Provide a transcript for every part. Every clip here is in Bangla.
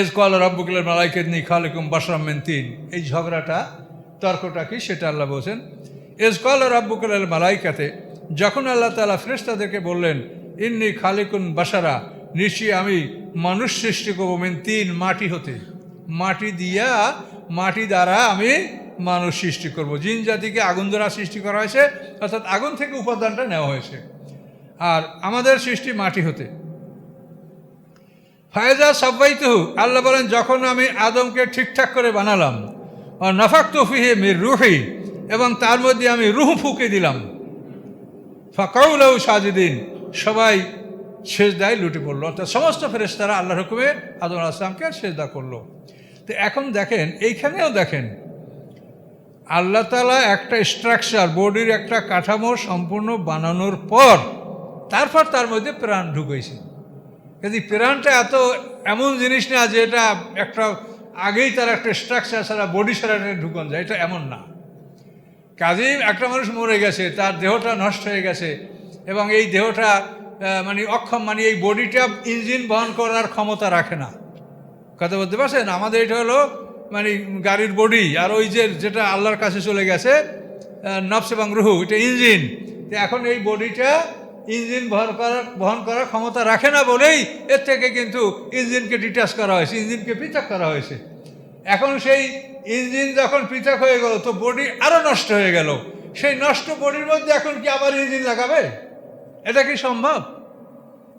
এজ কল রব্বুকুলের মালাইকের নি খালেকুম বাসরামেন তিন। এই ঝগড়াটা, তর্কটা কি সেটা আল্লাহ বলছেন। এজ কল রব্বুকুলের মালাইকাতে যখন আল্লাহ তালা ফেরেস্তাদেরকে বললেন, ইন্নি খালিকুন বাসারা নিশ্চয়ই আমি মানুষ সৃষ্টি করব মেন তিন মাটি হতে। মাটি দিয়া, মাটি দ্বারা আমি মানুষ সৃষ্টি করব। জিন জাতিকে আগুন দ্বারা সৃষ্টি করা হয়েছে, অর্থাৎ আগুন থেকে উপাদানটা নেওয়া হয়েছে। আর আমাদের সৃষ্টি মাটি হতে। ফায়জা সাব্বাইতহু, আল্লাহ বলেন, যখন আমি আদমকে ঠিকঠাক করে বানালাম নফাক তফিহে মির রুহি, এবং তার মধ্যে আমি রুহ ফুঁকে দিলাম, ফাকাউলাউ সাজিদিন, সবাই সেজদায় লুটে পড়ল। অর্থাৎ সমস্ত ফেরেস্তারা আল্লাহর হুকুমে আদম আসলামকে সেজদা করল। তো এখন দেখেন, এইখানেও দেখেন, আল্লাহ তালা একটা স্ট্রাকচার, বডির একটা কাঠামো সম্পূর্ণ বানানোর পর, তারপর তার মধ্যে প্রাণ ঢুকেছে কিন্তু প্রাণটা এত এমন জিনিস না যে এটা একটা আগেই তার একটা স্ট্রাকচার ছাড়া বডি এটা ঢুকন যায়, এটা এমন না। কাজেই একটা মানুষ মরে গেছে, তার দেহটা নষ্ট হয়ে গেছে এবং এই দেহটা মানে অক্ষম মানে এই বডিটা ইঞ্জিন বহন করার ক্ষমতা রাখে না। কথা বলতে পারছেন? আমাদের এটা হলো মানে গাড়ির বডি আর ওই যে যেটা আল্লাহর কাছে চলে গেছে নফস এবং রুহু, এটা ইঞ্জিন এখন এই বডিটা ইঞ্জিন বহন করার বহন করার ক্ষমতা রাখে না বলেই এর থেকে কিন্তু ইঞ্জিনকে ডিটাচ করা হয়েছে, ইঞ্জিনকে পৃথক করা হয়েছে। এখন সেই ইঞ্জিন যখন পৃথক হয়ে গেল, তো বডি আরও নষ্ট হয়ে গেল। সেই নষ্ট বডির মধ্যে এখন কি আবার ইঞ্জিন লাগাবে? এটা কি সম্ভব?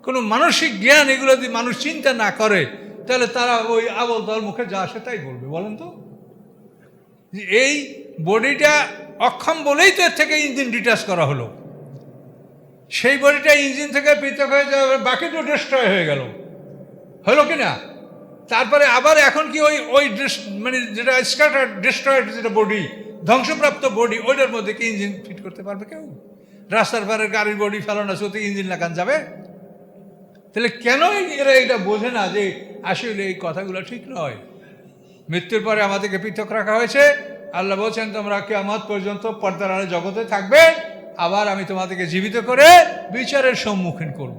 কোনো মানসিক জ্ঞান এগুলো যদি মানুষ চিন্তা না করে, তাহলে তারা ওই আবল তার মুখে যা আসে তাই বলবে, বলেন তো। এই বডিটা অক্ষম বলেই তো এর থেকে ইঞ্জিন ডিটাচ করা হলো। সেই বডিটা ইঞ্জিন থেকে পৃথক হয়ে যাবে বাকি তো ডিস্ট্রয় হয়ে গেল। হলো কি না? তারপরে আবার এখন কি ওই ওই মানে যেটা স্কাটার ডিস্ট্রয়েড যেটা বডি ধ্বংসপ্রাপ্ত বডি ওইটার মধ্যে কি ইঞ্জিন ফিট করতে পারবে কেউ? রাস্তার পারে গাড়ির বডি ফেলানো সত্যি ইঞ্জিন লাগান যাবে? তাহলে কেন এরা এটা বোঝে না যে আসলে এই কথাগুলো ঠিক নয়? মৃত্যুর পরে আমাদেরকে পৃথক রাখা হয়েছে। আল্লাহ বলছেন, তোমরা কেমত পর্যন্ত পর্দার জগতে থাকবে। আবার আমি তোমাদেরকে জীবিত করে বিচারের সম্মুখীন করব।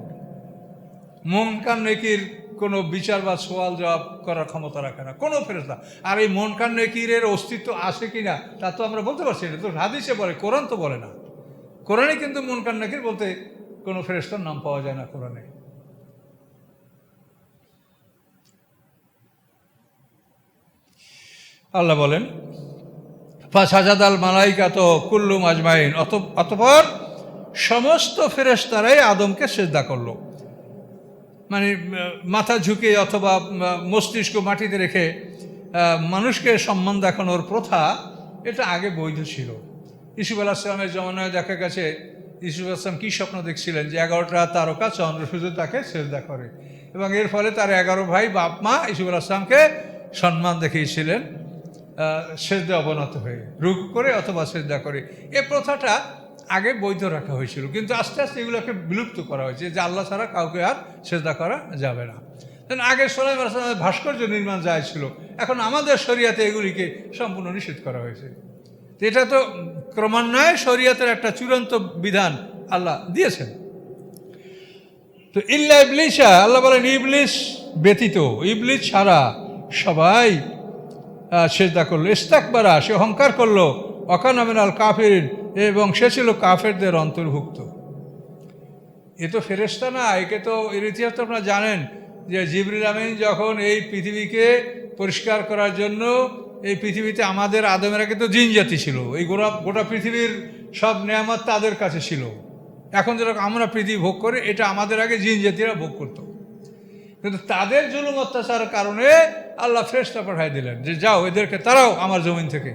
মন কান নেকির কোনো বিচার বা সোয়াল জবাব করার ক্ষমতা রাখে না। কোনো ফেরস্তা আর এই মন কান নেকিরের অস্তিত্ব আছে কি না, তা তো আমরা বলতে পারছি না। তো হাদিসে বলে, কোরআন তো বলে না। কোরআনে কিন্তু মন কান নেকির বলতে কোনো ফেরস্তার নাম পাওয়া যায় না কোরআনে। আল্লাহ বলেন ফাসাজাদ আল মালাইকা তো কুল্লুম আজমাইন অত, অতপর সমস্ত ফেরেশতারাই আদমকে সেজদা করল। মানে মাথা ঝুঁকে অথবা, মস্তিষ্ক মাটিতে রেখে মানুষকে সম্মান দেখানোর প্রথা এটা আগে বৈধ ছিল। ইসুফ আলাহিসামের জমানায় দেখা গেছে, ইসুফ আসলাম কী স্বপ্ন দেখছিলেন যে এগারোটা তারকা চন্দ্র তাকে সেজদা করে। এবং এর ফলে তার এগারো ভাই বাপ মা ইসুফ আলাহিসামকে সম্মান দেখিয়েছিলেন। সেজদা অবনত হয়ে রুখ করে অথবা সেজদা করে। এ প্রথাটা আগে বৈধ রাখা হয়েছিল, কিন্তু আস্তে আস্তে এগুলোকে বিলুপ্ত করা হয়েছে যে আল্লাহ ছাড়া কাউকে আর সেজদা করা যাবে না। আগে সোলাই ভাস্কর্য নির্মাণ যায় ছিল, এখন আমাদের শরিয়াতে এগুলিকে সম্পূর্ণ নিষেধ করা হয়েছে। এটা তো ক্রমান্বয়ে শরিয়াতের একটা চূড়ান্ত বিধান আল্লাহ দিয়েছেন। তো ইল্লা ইবলিশা, আল্লাহ বলেন ইবলিশ ব্যতীত, ইবলিশ ছাড়া সবাই সেজদা করল। ইস্তাকবারা, সে অহংকার করল। অকানামিন আল কাফির এবং সে ছিল কাফেরদের অন্তর্ভুক্ত। এ তো ফেরেস্তা না, একে তো এর ইতিহাস তো আপনারা জানেন যে জিবরিল আমিন যখন এই পৃথিবীকে পরিষ্কার করার জন্য, এই পৃথিবীতে আমাদের, আদমের আগে তো জিন জাতি ছিল। এই গোটা গোটা পৃথিবীর সব নেয়ামত তাদের কাছে ছিল। এখন যেরকম আমরা পৃথিবী ভোগ করি, এটা আমাদের আগে জিন জাতিরা ভোগ করতো। কিন্তু তাদের জুলুম অত্যাচারের কারণে আল্লাহ ফ্রেশটা পাঠাই দিলেন যে, যাও, এদেরকে তারাও আমার জমিন থেকে।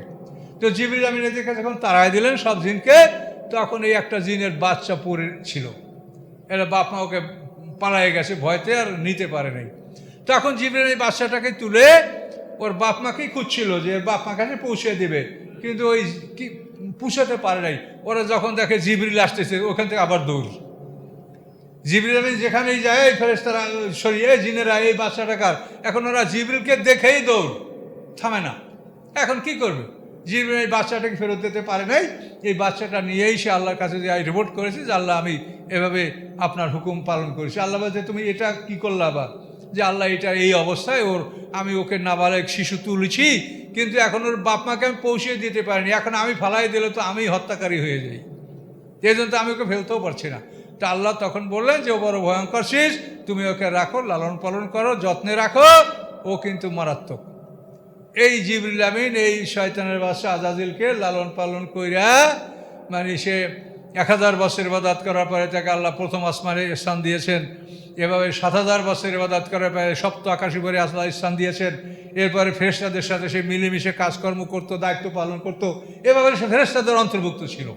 তো জিবরিল আমিন এদেরকে যখন তারাই দিলেন, সব জিনকে, তখন এই একটা জিনের বাচ্চা পড়ে ছিল। এটা বাপ মা ওকে পালায়ে গেছে ভয়তে আর নিতে পারে নাই। তখন জিবরিল এই বাচ্চাটাকে তুলে ওর বাপ মাকেই খুঁজছিল যে বাপ মা কাছে পৌঁছে দেবে। কিন্তু ওই কি, পুষাতে পারে নাই। ওরা যখন দেখে জিবরিল আসতেছে, ওখান থেকে আবার দৌড়। জিবরিল আমিন যেখানেই যায়, এই ফেরেস্তারা সরিয়ে, জিনেরা, এই বাচ্চাটা কার? এখন ওরা জিবরিলকে দেখেই দৌড়, থামে না। এখন কি করবে? জিবরিল এই বাচ্চাটাকে ফেরত দিতে পারে নাই। এই বাচ্চাটা নিয়েই সে আল্লাহর কাছে যে রিপোর্ট করেছে যে, আল্লাহ, আমি এভাবে আপনার হুকুম পালন করেছি। আল্লাহ বলছে, তুমি এটা কি করলা আবার যে, আল্লাহ, এটা এই অবস্থায় ওর, আমি ওকে নাবালেক শিশু তুলেছি, কিন্তু এখন ওর বাপ মাকে আমি পৌঁছে দিতে পারিনি। এখন আমি ফালাই দিলে তো আমি হত্যাকারী হয়ে যাই। এই জন্য তো আমি ওকে ফেলতেও পারছি না। তা আল্লাহ তখন বললেন যে, ও বড় ভয়ঙ্কর শিস তুমি ওকে রাখো, লালন পালন করো, যত্নে রাখো, ও কিন্তু মারাত্মক। এই জিবরিল আমিন, এই শয়তানের বাসা আজাদিলকে লালন পালন কইরা মানে সে এক হাজার বছর ইবাদাত করার পরে তাকে আল্লাহ প্রথম আসমানে স্থান দিয়েছেন। এভাবে সাত হাজার বছর ইবাদাত করার পরে সপ্ত আকাশী পরে আল্লাহ স্থান দিয়েছেন। এরপরে ফেরেস্তাদের সাথে সে মিলেমিশে কাজকর্ম করতো, দায়িত্ব পালন করতো। এভাবে সে ফেরেস্তাদের অন্তর্ভুক্ত ছিল।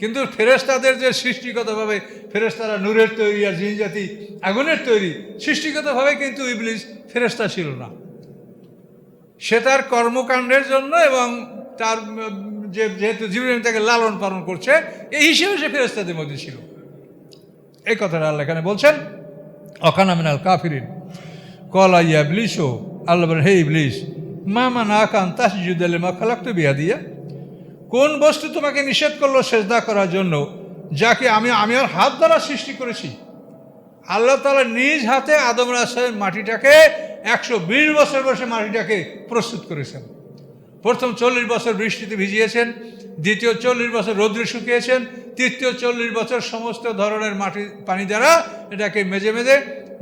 কিন্তু ফেরেস্তাদের যে সৃষ্টিগতভাবে ফেরেস্তারা নূরের তৈরি আর জিন জাতি আগুনের তৈরি, সৃষ্টিগতভাবে কিন্তু ইবলিস ফেরেস্তা ছিল না। সে তার কর্মকাণ্ডের জন্য এবং তার যে যেহেতু জীবন তাকে লালন পালন করছে, এই হিসেবে সে ফেরেস্তাদের মধ্যে ছিল। এই কথাটা আল্লাহ এখানে বলছেন, অকানা মিনাল কাফিরিন, কলা ইয়া ইবলিশো আল্লাহ বলেন, হে ইবলিশ মা মা না কান তাসজুদালে মা খালাক তো বিয়া দিয়া কোন বস্তু তোমাকে নিষেধ করল সেজদা করার জন্য? যাকে আমি আমি আর হাত দ্বারা সৃষ্টি করেছি। আল্লাহ তালা নিজ হাতে আদম রাসের মাটিটাকে একশো বিশ বছর বসে মাটিটাকে প্রস্তুত করেছেন। প্রথম চল্লিশ বছর বৃষ্টিতে ভিজিয়েছেন, দ্বিতীয় চল্লিশ বছর রৌদ্রে শুকিয়েছেন, তৃতীয় চল্লিশ বছর সমস্ত ধরনের মাটি, পানি দ্বারা এটাকে মেজে মেজে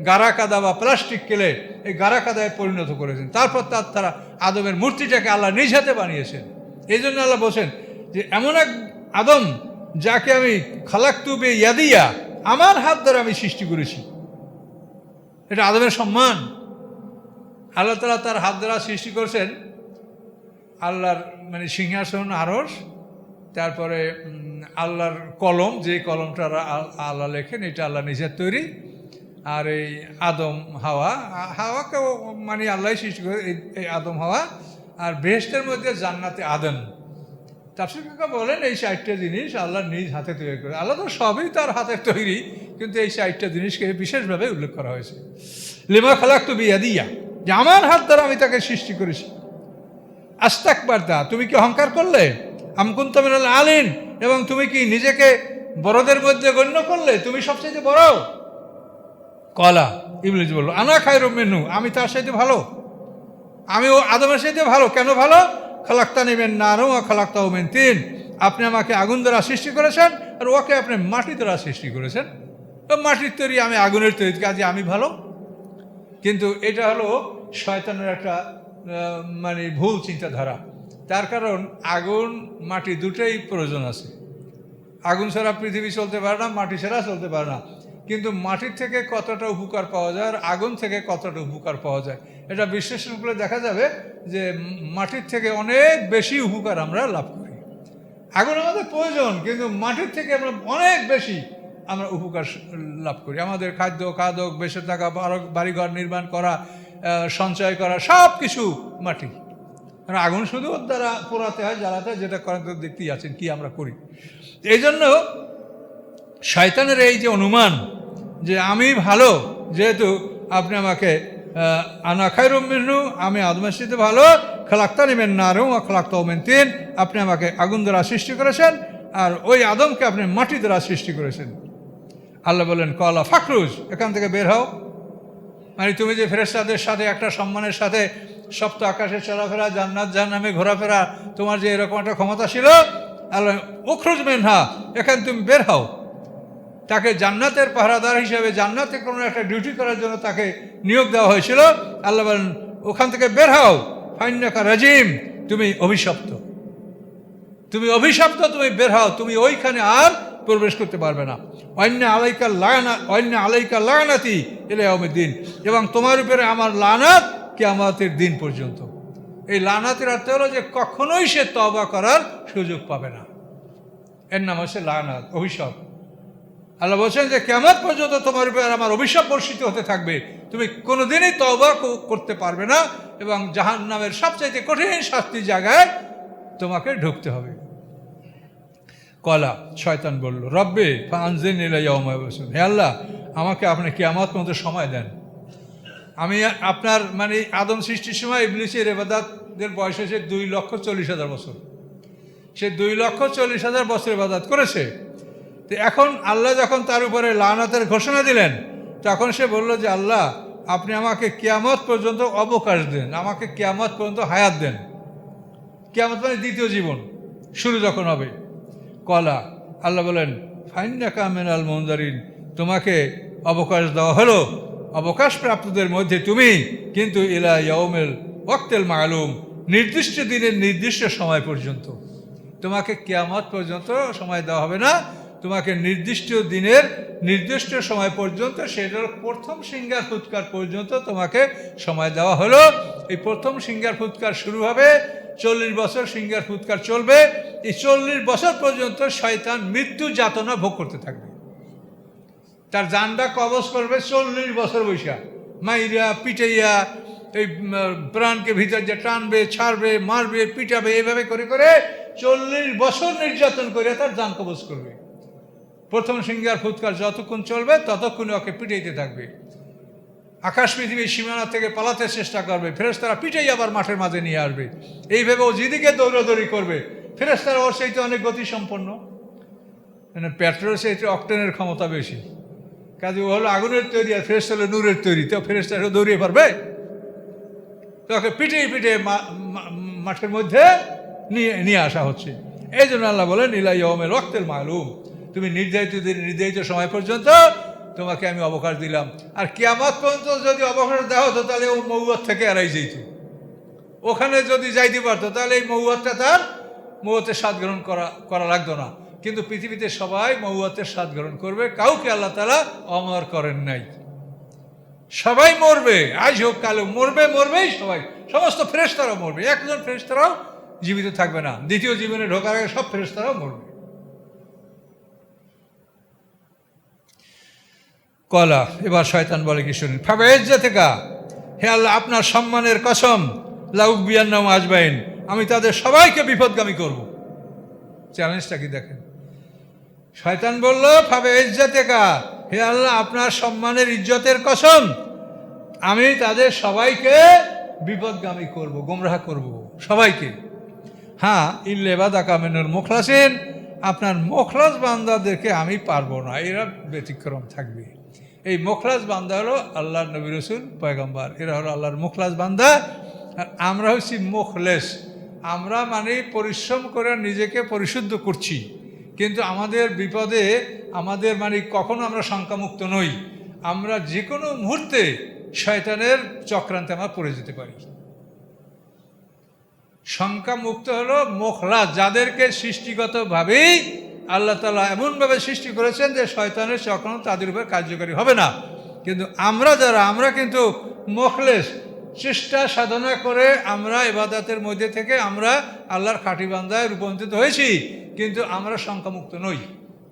গারা কাদা বা প্লাস্টিক কেলে এই গারা কাদায় পরিণত করেছেন। তারপর তার, তারা আদমের মূর্তিটাকে আল্লাহ নিজ হাতে বানিয়েছেন। এই জন্য আল্লাহ বলছেন যে, এমন এক আদম যাকে আমি খালাক্তুবে ইয়াদিয়া, আমার হাত দ্বারা আমি সৃষ্টি করেছি। এটা আদমের সম্মান। আল্লাহ তালা তার হাত দ্বারা সৃষ্টি করছেন। আল্লাহর মানে সিংহাসন আরস তারপরে আল্লাহর কলম, যে কলমটা আল্লাহ লেখেন, এটা আল্লাহ নিজের তৈরি। আর এই আদম হাওয়া হাওয়াকেও মানে আল্লাহ সৃষ্টি করে এই আদম হাওয়া আর বেহেস্তের মধ্যে জান্নাতে আদম তাফসির কাকা বলেন, এই চারটে জিনিস আল্লাহ নিজ হাতে তৈরি করে। আল্লাহ তো সবই তার হাতের তৈরি, কিন্তু এই চারটে জিনিসকে বিশেষভাবে উল্লেখ করা হয়েছে। লিমা খালাক তো বিয়া দিয়া যে আমার হাত দ্বারা আমি তাকে সৃষ্টি করেছি। আস্তাক বার্তা তুমি কি অহংকার করলে? আমকুন তমিনাল আলিন, এবং তুমি কি নিজেকে বড়দের মধ্যে গণ্য করলে? তুমি সবচেয়ে বড়? কলা ইবলিজ বলল, আনা খাই মেনু আমি তার সাথে ভালো। আমি ও আদমের সাথে ভালো। কেন ভালো? খালাক্তা নেবেন না আরও খালাক্তা ওমেন তিন। আপনি আমাকে আগুন দ্বারা সৃষ্টি করেছেন আর ওকে আপনি মাটি দ্বারা সৃষ্টি করেছেন। তো মাটির তৈরি, আমি আগুনের তৈরি, কাজে আমি ভালো। কিন্তু এটা হলো শয়তানের একটা মানে ভুল চিন্তাধারা। তার কারণ আগুন, মাটি দুটোই প্রয়োজন আছে। আগুন ছাড়া পৃথিবী চলতে পারে না, মাটি ছাড়া চলতে পারে না। কিন্তু মাটির থেকে কতটা উপকার পাওয়া যায় আর আগুন থেকে কতটা উপকার পাওয়া যায়? এটা বিশ্লেষণ করে দেখা যাবে যে মাটির থেকে অনেক বেশি উপকার আমরা লাভ করি। আগুন আমাদের প্রয়োজন, কিন্তু মাটির থেকে আমরা অনেক বেশি আমরা উপকার লাভ করি। আমাদের খাদ্য, খাদক, বেঁচে থাকা বাড়িঘর নির্মাণ করা সঞ্চয় করা সব কিছু মাটি। কারণ আগুন শুধু দ্বারা পোড়াতে হয়, জ্বালাতে হয়, যেটা করেন দেখতেই আছেন কি আমরা করি। এই জন্য শয়তানের এই যে অনুমান যে আমি ভালো, যেহেতু আপনি আমাকে আনা খাইরুম মিনু আমি আদমের সাথে ভালো খালাক্তা নেবেন না আরও খালাক্তা ওমেন তিন, আপনি আমাকে আগুন দ্বারা সৃষ্টি করেছেন, আর ওই আদমকে আপনি মাটি দ্বারা সৃষ্টি করেছেন। আল্লাহ বলেন কলা ফাকরুজ, এখান থেকে বের হও। মানে তুমি যে ফেরেস্তাদের সাথে, একটা সম্মানের সাথে, সপ্ত আকাশে চলাফেরা, জান্নাত জাহান্নামে ঘোরাফেরা, তোমার যে এরকম একটা ক্ষমতা ছিল, আল্লাহ উখরুজ মেনহা, এখানে তুমি বের হও। তাকে জান্নাতের পাহারাদার হিসেবে, জান্নাতে কোনো একটা ডিউটি করার জন্য তাকে নিয়োগ দেওয়া হয়েছিল। আল্লাহ বলেন, ওখান থেকে বের হও। ফাইনাকা রাজিম, তুমি অভিশপ্ত। তুমি অভিশপ্ত, তুমি বের হও। তুমি ওইখানে আর প্রবেশ করতে পারবে না। অন্য আলাইকা লাগানা অন্য আলাইকা লাগানাতি এলে আমের দিন এবং তোমার উপরে আমার লানাত কে আমাদের দিন পর্যন্ত। এই লানাতের অর্থ হলো যে কখনোই সে তবা করার সুযোগ পাবে না। এর নাম হচ্ছে লানাত অভিশাপ আল্লাহ বলছেন যে কেমন পর্যন্ত তোমার উপরে আমার অভিশাপ বর্ষিত হতে থাকবে। তুমি কোনোদিনই তবা করতে পারবে না এবং জাহান নামের সবচাইতে কঠিন শাস্তি জায়গায় তোমাকে ঢুকতে হবে। কলা শয়তান বলল, রব্বে আনজেন বসুন হে আল্লাহ, আমাকে আপনি কেয়ামত মতো সময় দেন। আমি আপনার মানে আদম সৃষ্টির সময় ইবলিসের এবাদাতদের বয়স হয়েছে দুই লক্ষ চল্লিশ হাজার বছর। সে দুই লক্ষ চল্লিশ হাজার বছর ইবাদত করেছে। তো এখন আল্লাহ যখন তার উপরে লানাতের ঘোষণা দিলেন, তখন সে বলল যে, আল্লাহ, আপনি আমাকে কিয়ামত পর্যন্ত অবকাশ দেন, আমাকে কিয়ামত পর্যন্ত হায়াত দেন। কিয়ামত মানে দ্বিতীয় জীবন, শুরু যখন হবে। কলা, আল্লাহ বলেন ফাইন্না কামেন আল মন্দারিন তোমাকে অবকাশ দেওয়া হলো, অবকাশ প্রাপ্তদের মধ্যে তুমি কিন্তু ইলা ইয়মেল ওয়াক্তেল মালুম, নির্দিষ্ট দিনের নির্দিষ্ট সময় পর্যন্ত। তোমাকে কিয়ামত পর্যন্ত সময় দেওয়া হবে না তোমাকে নির্দিষ্ট দিনের, নির্দিষ্ট সময় পর্যন্ত সেটার প্রথম সিঙ্গার ফুৎকার পর্যন্ত তোমাকে সময় দেওয়া হলো। এই প্রথম সিঙ্গার ফুৎকার শুরু হবে, চল্লিশ বছর সিঙ্গার ফুৎকার চলবে। এই চল্লিশ বছর পর্যন্ত শয়তান মৃত্যু যাতনা ভোগ করতে থাকবে। তার জানটা কবজ করবে চল্লিশ বছর বৈশা। মাইরা, পিটাইয়া, এই প্রাণকে ভিতর যে টানবে, ছাড়বে, মারবে, পিটাবে এইভাবে করে করে চল্লিশ বছর নির্যাতন করে তার জান কবজ করবে। প্রথম সিঙ্গার ফুৎকার যতক্ষণ চলবে, ততক্ষণ ওকে পিটাইতে থাকবে। আকাশ পৃথিবীর সীমানা থেকে পালাতে চেষ্টা করবে। ফেরেস্তারা পিটাই আবার মাঠের মাঝে নিয়ে আসবে। এইভাবে ও যেদিকে দৌড়াদৌড়ি করবে। ফেরেস্তারা ওর সেইতে অনেক গতি সম্পন্ন মানে পেট্রোল সেইতে অক্টেনের ক্ষমতা বেশি। কাজে ও হলো আগুনের তৈরি আর ফেরেস্তা হলো নূরের তৈরি। তো ফেরেস্তারা দৌড়িয়ে পারবে? তো ওকে পিটিয়ে পিটিয়ে মাঠের মধ্যে নিয়ে নিয়ে আসা হচ্ছে। এই জন্য আল্লাহ বলেন ইলাই ওমের রক্তের মালুম। তুমি নির্ধারিত নির্ধারিত সময় পর্যন্ত তোমাকে আমি অবকাশ দিলাম। আর কিয়ামত পর্যন্ত যদি অবকাশ দেওয়া হতো, তাহলে ও মৌয়াত থেকে এড়াই যেত। ওখানে যদি যাইতে পারতো, তাহলে এই মৌয়াতটা তার মৌয়াতের স্বাদ গ্রহণ করা করা লাগতো না। কিন্তু পৃথিবীতে সবাই মৌয়াতের স্বাদ গ্রহণ করবে, কাউকে আল্লাহ তালা অমর করেন নাই। সবাই মরবে, আজ হোক কাল মরবে, মরবেই সবাই। সমস্ত ফেরেস্তারাও মরবে, একজন ফেরেস্তারাও জীবিত থাকবে না। দ্বিতীয় জীবনে ঢোকার আগে সব ফেরেস্তারাও মরবে। কলা, এবার শয়তান বলে কি শুনুন? ফাবেজ্জা থেকে, হে আল্লাহ, আপনার সম্মানের কসম লাউক বিয়ান্নাম আজবাইন আমি তাদের সবাইকে বিপদগামী করব। চ্যালেঞ্জটা কি দেখেন? শয়তান বলল ফাবে ইজ্জতেকা হে আল্লাহ, আপনার সম্মানের ইজ্জতের কসম, আমি তাদের সবাইকে বিপদগামী করব, গোমরাহ করব, সবাইকে। হ্যাঁ ইল্লেবাদা কামেনুর মুখলাসিন, আপনার মোখলাস বান্দাদেরকে আমি পারব না, এরা ব্যতিক্রম থাকবে। এই মোখলাস বান্দা হলো আল্লাহর নবী রসুল, পয়গম্বার। এরা হলো আল্লাহর মুখলাস বান্দা। আর আমরা হচ্ছি মুখলেস। আমরা মানে পরিশ্রম করে নিজেকে পরিশুদ্ধ করছি। কিন্তু আমাদের বিপদে, আমাদের মানে কখনো আমরা শঙ্কামুক্ত নই। আমরা যে কোনো মুহূর্তে শয়তানের চক্রান্তে আমরা পড়ে যেতে পারি। শঙ্কা মুক্ত হলো মোখলা যাদেরকে সৃষ্টিগতভাবেই আল্লাহ তালা এমনভাবে সৃষ্টি করেছেন যে শয়তানের চক্রান্ত তাদের উপর কার্যকরী হবে না। কিন্তু আমরা যারা, আমরা কিন্তু মোখলেস, চেষ্টা সাধনা করে আমরা এবাদাতের মধ্যে থেকে আমরা আল্লাহর খাঁটি বান্দায় রূপান্তরিত হয়েছি, কিন্তু আমরা শঙ্কামুক্ত নই।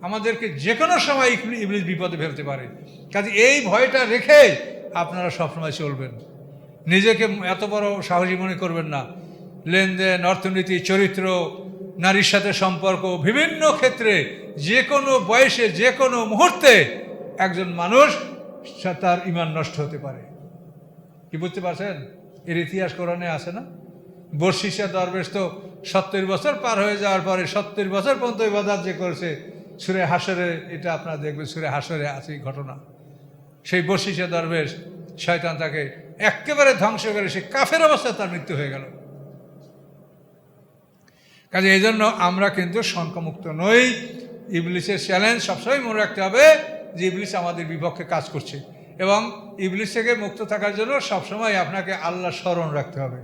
আমাদেরকে যে কোনো সময় ইবলি- ইবলিস বিপদে ফেলতে পারে। কাজে এই ভয়টা রেখে আপনারা সবসময় চলবেন। নিজেকে এত বড় সাহসী মনে করবেন না। লেনদেন, অর্থনীতি, চরিত্র নারীর সাথে সম্পর্ক বিভিন্ন ক্ষেত্রে যে কোনো বয়সে যে কোনো মুহূর্তে একজন মানুষ তার ইমান নষ্ট হতে পারে। কি বুঝতে পারছেন? এর ইতিহাস কোরআনে আছে না? বর্ষিসা দরবেশ তো সত্তর বছর পার হয়ে যাওয়ার পরে সত্তর বছর পর্যন্ত ইবাদাত যে করেছে, সুরে হাসরে, এটা আপনারা দেখবেন, সুরে হাসরে আছে এই ঘটনা। সেই বর্ষিসা দরবেশ, শয়তান তাকে একেবারে ধ্বংস করে, সে কাফের অবস্থায় তার মৃত্যু হয়ে গেল। কাজে এই জন্য আমরা কিন্তু শঙ্কমুক্ত নই। ইবলিশের চ্যালেঞ্জ সবসময় মনে রাখতে হবে যে ইবলিশ আমাদের বিপক্ষে কাজ করছে এবং ইবলিশ থেকে মুক্ত থাকার জন্য সবসময় আপনাকে আল্লাহ স্মরণ রাখতে হবে।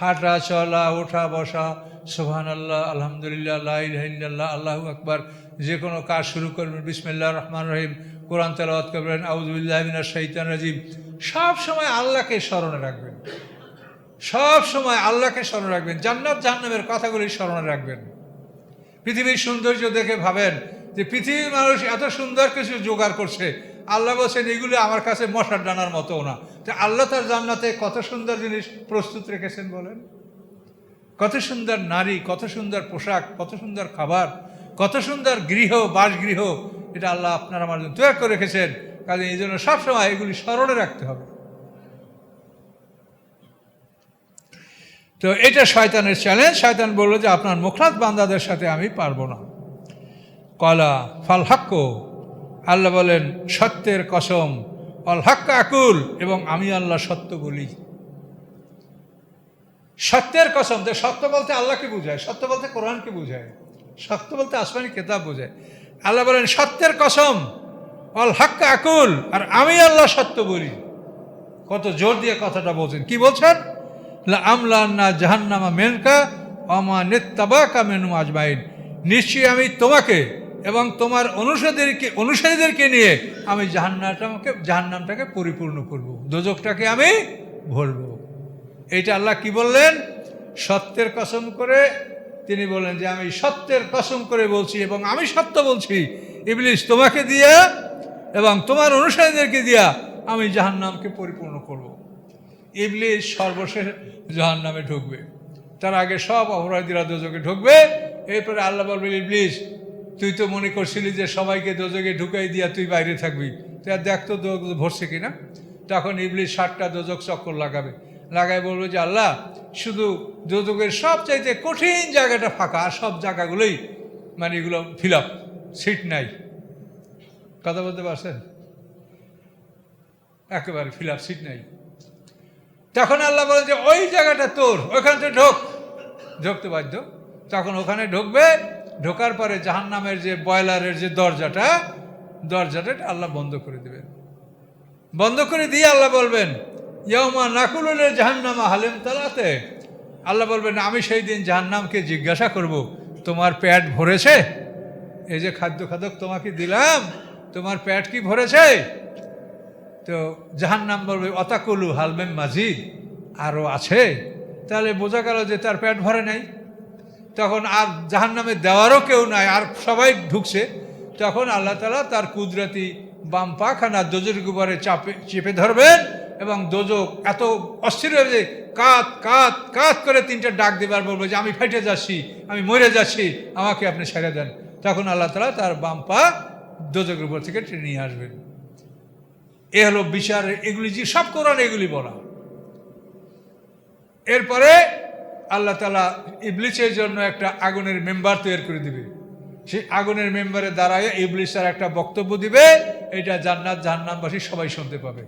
হাঁটা, চলা, ওঠা, বসা সোহান আল্লাহ আলহামদুলিল্লাহ আল্লাহ আল্লাহু আকবার, যে কোনো কাজ শুরু করবেন বিসমিল্লা রহমান রহিম, কোরআন তেলাওয়াত করবেন আউজুবিল্লাহ মিনাশ শৈতান রাজিম সব সময় আল্লাহকে স্মরণে রাখবেন। সব সময় আল্লাহকে স্মরণ রাখবেন। জান্নাত জাহান্নামের কথাগুলি স্মরণে রাখবেন। পৃথিবীর সৌন্দর্য দেখে ভাবেন যে পৃথিবীর মানুষ এত সুন্দর কিছু জোগাড় করছে। আল্লাহ বলছেন, এগুলো আমার কাছে মশার ডানার মতো না। তো আল্লাহ তার জান্নাতে কত সুন্দর জিনিস প্রস্তুত রেখেছেন বলেন? কত সুন্দর নারী, কত সুন্দর পোশাক, কত সুন্দর খাবার, কত সুন্দর গৃহ, বাসগৃহ, এটা আল্লাহ আপনার আমার জন্য তৈরি করে রেখেছেন। কাজে এই জন্য সবসময় এগুলি স্মরণে রাখতে হবে। তো এটা শয়তানের চ্যালেঞ্জ শয়তান বলল যে, আপনার মুখলাত বান্দাদের সাথে আমি পারব না। কলা, ফাল হাক্য আল্লাহ বলেন, সত্যের কসম, অল হাক্কা আকুল এবং আমি আল্লাহ সত্য বলি। সত্যের কসম তো সত্য বলতে আল্লাহকে বোঝায়, সত্য বলতে কোরআনকে বোঝায়, সত্য বলতে আসমানি কেতাব বোঝায়। আল্লাহ বলেন, সত্যের কসম, অল হাক্কা আকুল, আর আমি আল্লাহ সত্য বলি। কত জোর দিয়ে কথাটা বলছেন। কি বলছেন? আমলান্না জাহান্নামা মেনকা অমা নেত্তাবাকা মেনু আজমাইন। নিশ্চয়ই আমি তোমাকে এবং তোমার অনুসারীদেরকে অনুসারীদেরকে নিয়ে আমি জাহান্নামটাকে জাহান্নামটাকে পরিপূর্ণ করব। দোজকটাকে আমি ভরবো। এইটা আল্লাহ কি বললেন? সত্যের কসম করে তিনি বললেন যে, আমি সত্যের কসম করে বলছি এবং আমি সত্য বলছি। ইবলিশ তোমাকে দিয়া এবং তোমার অনুসারীদেরকে দিয়া আমি জাহান্নামকে পরিপূর্ণ করব। ইবলিশ সর্বশেষ জাহান্নামে ঢুকবে। তার আগে সব অপরাধীরা দোজকে ঢুকবে। এরপরে আল্লাহ বলবে, ইবলিস, তুই তো মনে করছিলি যে সবাইকে দোজকে ঢুকাই দিয়া তুই বাইরে থাকবি। তুই আর দেখ তো দোজক ভরছে কিনা? তখন ইবলিশ ষাটটা দোজক চক্কর লাগাবে। লাগায় বলবে যে, আল্লাহ, শুধু দোজকের সব চাইতে কঠিন জায়গাটা ফাঁকা, আর সব জায়গাগুলোই মানে এগুলো ফিল আপ সিট নাই। কথা বলতে পারছেন? একেবারে ফিল আপ সিট নাই। তখন আল্লাহ বলে যে, ওই জায়গাটা তোর, ওইখান থেকে ঢোক। ঢুকতে বাধ্য। তখন ওখানে ঢুকবে, ঢোকার পরে জাহান নামের যে বয়লারের যে দরজাটা দরজাটা আল্লাহ বন্ধ করে দেবেন। বন্ধ করে দিয়ে আল্লাহ বলবেন ইয়মা নাকুলের জাহান্নামা হালেম তালাতে। আল্লাহ বলবেন, আমি সেই দিন জাহান্নামকে জিজ্ঞাসা করব, তোমার পেট ভরেছে? এই যে খাদ্য খাদক তোমাকে দিলাম, তোমার পেট কি ভরেছে? তো জাহান্নাম বলবে, অতাকুলু হালমেম মাজিদ? আরও আছে। তাহলে বোঝা গেল যে তার পেট ভরে নাই। তখন আর জাহান্নামে দেওয়ারও কেউ নাই, আর সবাই ঢুকছে। তখন আল্লাহ তালা তার কুদরতি বাম পাখানা দোজের উপরে চাপে, চেপে ধরবেন এবং দোজক এত অস্থির হয়ে যে কাত কাত কাত করে তিনটা ডাক দেবার বলব যে, আমি ফেটে যাচ্ছি, আমি মরে যাচ্ছি, আমাকে আপনি ছেড়ে দেন। তখন আল্লাহ তালা তার বাম পা দোজকের উপর থেকে টেনে নিয়ে আসবেন। এ হলো বিচার, এগুলি যে সব কোরআন এগুলি বলা এরপরে আল্লাহ তালা ইবলিসের জন্য একটা আগুনের মেম্বার তৈরি করে দিবে। সেই আগুনের মেম্বারে দাঁড়ায় ইবলিস তার একটা বক্তব্য দিবে, এটা জান্নাত জাহান্নামবাসী সবাই শুনতে পাবে।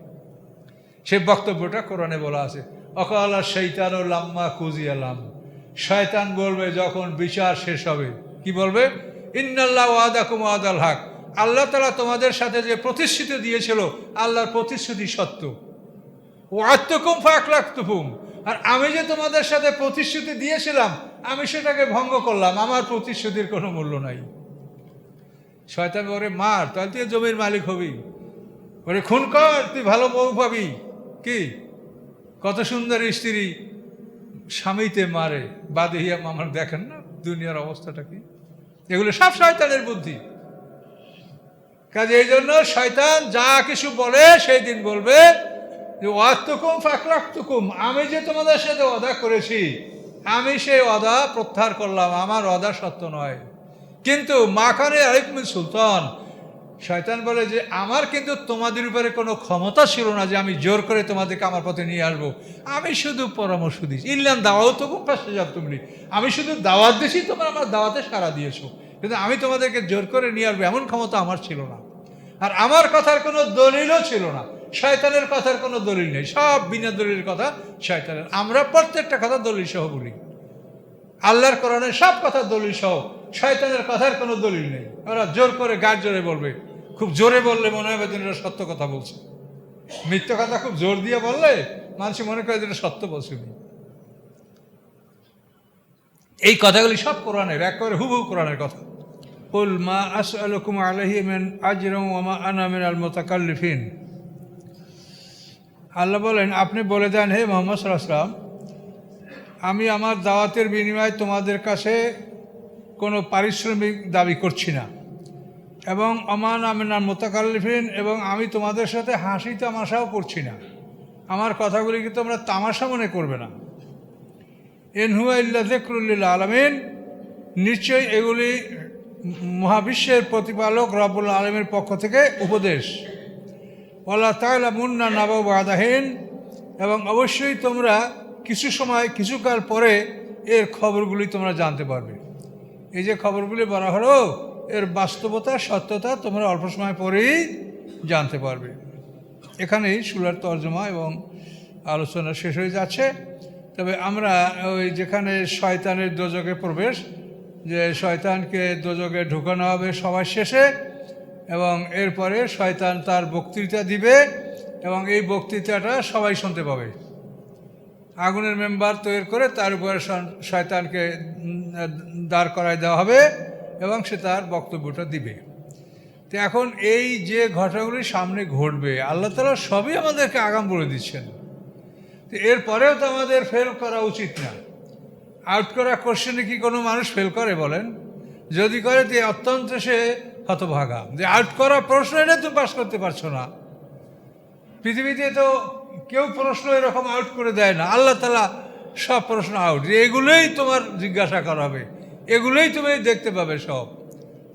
সে বক্তব্যটা কোরআনে বলা আছে। অকালা শৈতান ও লাম্মা আলাম শয়তান বলবে যখন বিচার শেষ হবে, কি বলবে? ইন্নাল্লাহ ওয়াদাকুম ওয়াদাল হাক। আল্লাহ তালা তোমাদের সাথে যে প্রতিশ্রুতি দিয়েছিল, আল্লাহর প্রতিশ্রুতি সত্য। ও আত্মকুম ফাঁক লাখতুকুম আর আমি যে তোমাদের সাথে প্রতিশ্রুতি দিয়েছিলাম, আমি সেটাকে ভঙ্গ করলাম। আমার প্রতিশ্রুতির কোনো মূল্য নাই। শয়তান ওরে মার, তাহলে তুই জমির মালিক হবি। ওরে খুন কর, তুই ভালো বউ পাবি। কি? কত সুন্দর স্ত্রী স্বামীতে মারে। বাদেহিয়া আমার দেখেন না, দুনিয়ার অবস্থাটা কি? এগুলো সব শয়তানের বুদ্ধি। কাজে এই জন্য শয়তান যা কিছু বলে, সেই দিন বলবে যে ওয়াক্তকুম ফাকরাক্তকুম আমি যে তোমাদের সাথে অদা করেছি, আমি সেই অদা প্রত্যাহার করলাম, আমার অদা সত্য নয়। কিন্তু মাখানে আরেকমিন সুলতান, শয়তান বলে যে, আমার কিন্তু তোমাদের উপরে কোনো ক্ষমতা ছিল না যে আমি জোর করে তোমাদেরকে আমার পথে নিয়ে আসব। আমি শুধু পরামর্শ দিয়েছি। ইল্লাম দাওয়াও তো পাশে যাব তুমি আমি শুধু দাওয়াত দিয়েছি, তোমরা আমার দাওয়াতে সাড়া দিয়েছ। কিন্তু আমি তোমাদেরকে জোর করে নিয়ে আসব, এমন ক্ষমতা আমার ছিল না। আর আমার কথার কোনো দলিলও ছিল না। শয়তানের কথার কোনো দলিল নেই। সব বিনা দলিলের কথা শয়তানের। আমরা প্রত্যেকটা কথা দলিল সহ বলি। আল্লাহর কোরআনের সব কথা দলিল সহ শয়তানের কথার কোনো দলিল নেই। ওরা জোর করে গাছ জোরে বলবে। খুব জোরে বললে মনে হবে যেন এটা সত্য কথা বলছে। মিথ্য কথা খুব জোর দিয়ে বললে মানুষ মনে করে যেন সত্য বলছে। এই কথাগুলি সব কোরআনের, একেবারে হুবহু কোরআনের কথা। কুল মা আসআলুকুম আলাইহি মিন আজরিন ওয়া মা আনা মিনাল মুতাকাল্লিফিন। আল্লাহ বলেন, আপনি বলে দেন, হে মোহাম্মদ সাল্লাম আমি আমার দাওয়াতের বিনিময়ে তোমাদের কাছে কোনো পারিশ্রমিক দাবি করছি না। এবং অমান আমিনার মোতাকাল্লিফিন, এবং আমি তোমাদের সাথে হাসি তামাশাও করছি না। আমার কথাগুলিকে তোমরা তামাশা মনে করবে না? এনহুয়া দেখরুল্লিল আলমিন। নিশ্চয়ই এগুলি মহাবিশ্বের প্রতিপালক রব্বুল আলমের পক্ষ থেকে উপদেশ। ওলা তাইলা মুন্না নব বাদাহীন এবং অবশ্যই তোমরা কিছু সময় কিছুকাল পরে এর খবরগুলি তোমরা জানতে পারবে। এই যে খবরগুলি বলা হলো, এর বাস্তবতা, সত্যতা তোমরা অল্প সময় পরেই জানতে পারবে। এখানেই সুরার তর্জমা এবং আলোচনা শেষ হয়ে যাচ্ছে। তবে আমরা ওই যেখানে শয়তানের দোজকে প্রবেশ, যে শয়তানকে দোজকে ঢুকানো হবে সবার শেষে, এবং এরপরে শয়তান তার বক্তৃতা দিবে, এবং এই বক্তৃতাটা সবাই শুনতে পাবে। আগুনের মেম্বার তৈরি করে তার উপরে শয়তানকে দাঁড় করায় দেওয়া হবে, এবং সে তার বক্তব্যটা দিবে। তো এখন এই যে ঘটনাগুলি সামনে ঘটবে, আল্লাহ তালা সবই আমাদেরকে আগাম বলে দিচ্ছেন। তো এরপরেও তো আমাদের ফেল করা উচিত না। আউট করা কোশ্চেনে কি কোনো মানুষ ফেল করে বলেন? যদি করে, তো অত্যন্ত সে হতভাগা। যে আউট করা প্রশ্ন, এটা তুমি পাশ করতে পারছ না। পৃথিবীতে তো কেউ প্রশ্ন এরকম আউট করে দেয় না। আল্লাহ তালা সব প্রশ্ন আউট যে এগুলোই তোমার জিজ্ঞাসা করা হবে। এগুলোই তুমি দেখতে পাবে সব।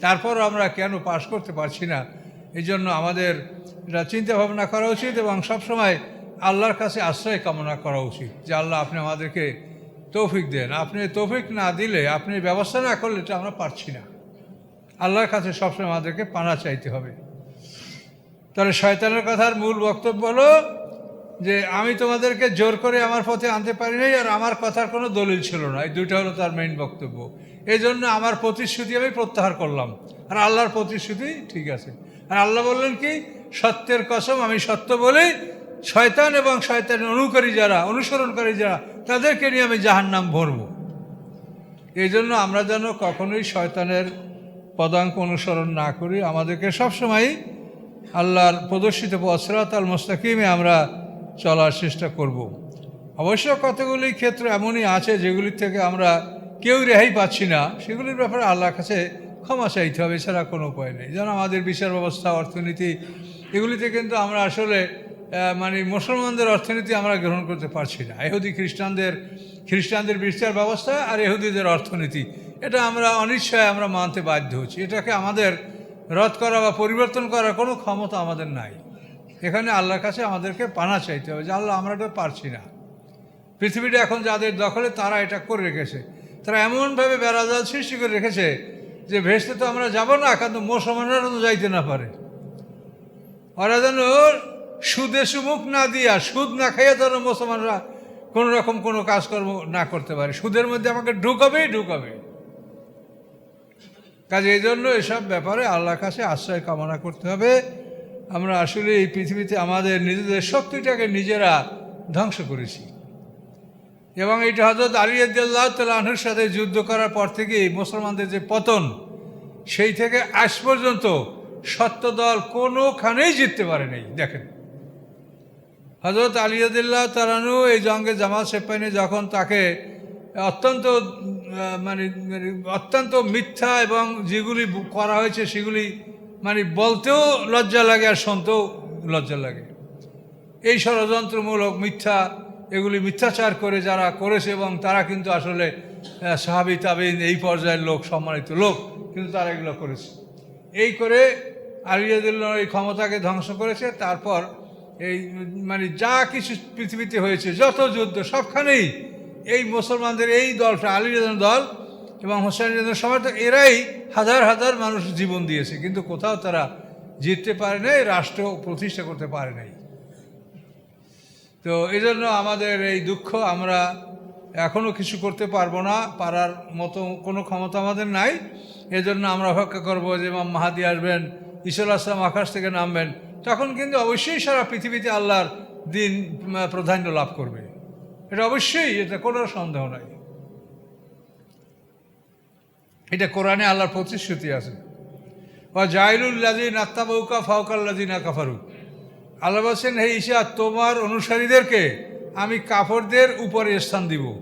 তারপর আমরা কেন পাশ করতে পারছি না? এই জন্য আমাদের এটা চিন্তা ভাবনা করা উচিত এবং সবসময় আল্লাহর কাছে আশ্রয় কামনা করা উচিত যে আল্লাহ আপনি আমাদেরকে তৌফিক দেন। আপনি তৌফিক না দিলে, আপনি ব্যবস্থা না করলে এটা আমরা পারছি না। আল্লাহর কাছে সবসময় আমাদেরকে পানা চাইতে হবে। তাহলে শয়তানের কথার মূল বক্তব্য হলো যে, আমি তোমাদেরকে জোর করে আমার পথে আনতে পারি নাই আর আমার কথার কোনো দলিল ছিল না। এই দুইটা হলো তার মেইন বক্তব্য। এই জন্য আমার প্রতিশ্রুতি আমি প্রত্যাহার করলাম। আর আল্লাহর প্রতিশ্রুতি ঠিক আছে। আর আল্লাহ বললেন কি, সত্যের কসম আমি সত্য বলেই শয়তান এবং শয়তানের অনুকারী যারা, অনুসরণকারী যারা, তাদেরকে নিয়ে আমি জাহান নাম ভরবো। এই জন্য আমরা যেন কখনোই শয়তানের পদাঙ্ক অনুসরণ না করি। আমাদেরকে সবসময় আল্লাহর প্রদর্শিত পথরাত আল মোস্তাকিমে আমরা চলার চেষ্টা করব। অবশ্য কতগুলি ক্ষেত্র এমনই আছে যেগুলির থেকে আমরা কেউ রেহাই পাচ্ছি না। সেগুলির ব্যাপারে আল্লাহর কাছে ক্ষমা চাইতে হবে, এছাড়া কোনো উপায় নেই। যেন আমাদের বিচার ব্যবস্থা, অর্থনীতি, এগুলিতে কিন্তু আমরা আসলে মানে মুসলমানদের অর্থনীতি আমরা গ্রহণ করতে পারছি না। এহুদি খ্রিস্টানদের খ্রিস্টানদের বিচার ব্যবস্থা আর এহুদিদের অর্থনীতি, এটা আমরা অনিশ্চয় আমরা মানতে বাধ্য হচ্ছি। এটাকে আমাদের রদ করা বা পরিবর্তন করার কোনো ক্ষমতা আমাদের নাই। এখানে আল্লাহর কাছে আমাদেরকে পানা চাইতে হবে যে, আল্লাহ, আমরা এটা পারছি না। পৃথিবীটা এখন যাদের দখলে, তারা এটা করে রেখেছে। তারা এমনভাবে বেড়াজাল সৃষ্টি করে রেখেছে যে, ভেসতে তো আমরা যাব না, কিন্তু মুসলমানরা তো যাইতে না পারে। ওরা যেন সুদে সুমুখ না দিয়া সুদ না খাইয়া যেন মুসলমানরা কোনো রকম কোনো কাজকর্ম না করতে পারে। সুদের মধ্যে আমাকে ঢুকাবেই ঢুকাবে। কাজে এই জন্য এসব ব্যাপারে আল্লাহর কাছে আশ্রয় কামনা করতে হবে। আমরা আসলে এই পৃথিবীতে আমাদের নিজেদের শক্তিটাকে নিজেরা ধ্বংস করেছি। এবং এইটা হজরত আলী আল্লাহ তালাহুর সাথে যুদ্ধ করার পর থেকেই মুসলমানদের যে পতন, সেই থেকে আজ পর্যন্ত সত্য দল কোনোখানেই জিততে পারে নাই দেখেন। হজরত আলিয়াদুল্লাহ তালানু এই জঙ্গে জামাত সেপাইনে যখন তাকে অত্যন্ত মানে মানে অত্যন্ত মিথ্যা এবং যেগুলি করা হয়েছে সেগুলি মানে বলতেও লজ্জা লাগে আর শুনতেও লজ্জা লাগে। এই ষড়যন্ত্রমূলক মিথ্যা, এগুলি মিথ্যাচার করে যারা করেছে এবং তারা কিন্তু আসলে সাহাবি তাবিন এই পর্যায়ের লোক, সম্মানিত লোক, কিন্তু তারা এগুলো করেছে। এই করে আলিয়াদুল্লাহ এই ক্ষমতাকে ধ্বংস করেছে, তারপর এই মানে যা কিছু পৃথিবীতে হয়েছে, যত যুদ্ধ, সবখানেই এই মুসলমানদের এই দলটা, আলী আলিয়াদের দল এবং হোসেন হোসেনের সমর্থক, এরাই হাজার হাজার মানুষ জীবন দিয়েছে, কিন্তু কোথাও তারা জিততে পারে নাই, রাষ্ট্র প্রতিষ্ঠা করতে পারে নাই। তো এই জন্য আমাদের এই দুঃখ, আমরা এখনও কিছু করতে পারব না, পারার মতো কোনো ক্ষমতা আমাদের নাই। এজন্য আমরা অপেক্ষা করব যে মাহাদি আসবেন, ঈশ্বর আসলাম আকাশ থেকে নামবেন তখন কিন্তু অবশ্যই সারা পৃথিবীতে আল্লাহর দিন প্রাধান্য লাভ করবে। এটা অবশ্যই, এটা কোনো সন্দেহ নাই। এটা কোরআনে আল্লাহর প্রতিশ্রুতি আছে। বা জাইলুল্লাজি নাত্তাবৌকা ফাউকাল্লাজি না কাফারু। আল্লাহ বলছেন, হে ঈশা, তোমার অনুসারীদেরকে আমি কাফরদের উপরে স্থান দিব।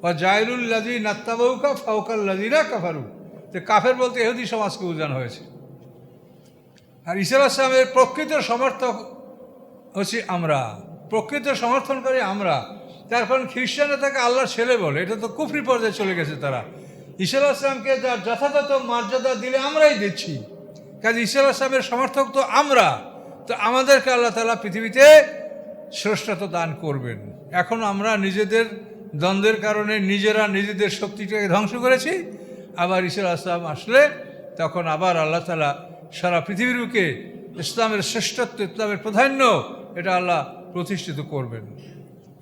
বা জাইলুল্লাজি নাত্তাবৌকা ফাউকাল্লাজি না কাফারু। তো কাফের বলতে এহুদি সমাজকে বোঝানো হয়েছে। আর ঈশ্বর আসলামের প্রকৃত সমর্থক হচ্ছে আমরা। প্রকৃত সমর্থনকারী আমরা। তার কারণ খ্রিস্টানরা তাকে আল্লাহর ছেলে বলে। এটা তো কুফরি পর্যায়ে চলে গেছে তারা। ঈশ্বর আসলামকে যার যথাযথ মর্যাদা দিলে আমরাই দিচ্ছি। কাজে ঈশ্বর আসলামের সমর্থক তো আমরা। তো আমাদেরকে আল্লাহ তালা পৃথিবীতে শ্রেষ্ঠত্ব দান করবেন। এখন আমরা নিজেদের দ্বন্দ্বের কারণে নিজেরা নিজেদের শক্তিটাকে ধ্বংস করেছি। আবার ঈশ্বর আসলাম আসলে তখন আবার আল্লাহ তালা সারা পৃথিবীর বুকে ইসলামের শ্রেষ্ঠত্ব, ইসলামের প্রাধান্য, এটা আল্লাহ প্রতিষ্ঠিত করবেন।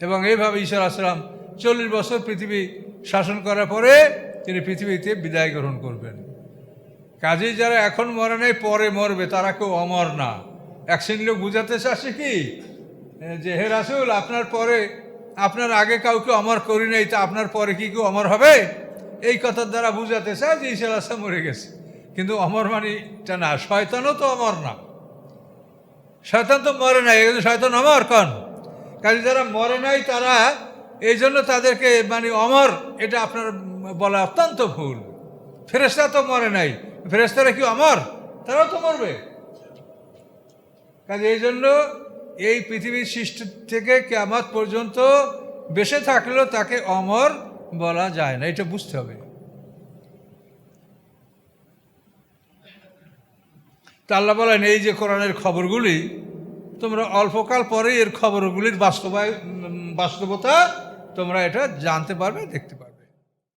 এবং এইভাবে ঈশ্বর আসলাম চল্লিশ বছর পৃথিবী শাসন করার পরে তিনি পৃথিবীতে বিদায় গ্রহণ করবেন। কাজেই যারা এখন মরে নাই, পরে মরবে, তারা কেউ অমর না। এক লোক বুঝাতে চাচ্ছে কি? যে, হে রাসুল, আপনার পরে, আপনার আগে কাউকে অমর করি নাই, তা আপনার পরে কি কেউ অমর হবে? এই কথার দ্বারা বুঝাতে চায় যে ঈশ্বর আসা মরে গেছে। কিন্তু অমর মানিটা না, শয়তানও তো অমর না। শয়তান তো মরে নাই কিন্তু শয়তান অমর কন। কাজে যারা মরে নাই, তারা এই জন্য তাদেরকে মানে অমর, এটা আপনার বলা অত্যন্ত ভুল। ফেরেস্তা তো মরে নাই ফেরেস্তারা কি অমর? তারাও তো মরবে। কাজে এই জন্য এই পৃথিবীর সৃষ্টি থেকে কেমত পর্যন্ত বেঁচে থাকলেও তাকে অমর বলা যায় না, এটা বুঝতে হবে। আল্লাহ বলেন, এই যে কোরআনের খবরগুলি, তোমরা অল্পকাল পরে এর খবরগুলির বাস্তবায় বাস্তবতা তোমরা এটা জানতে পারবে, দেখতে পারবে।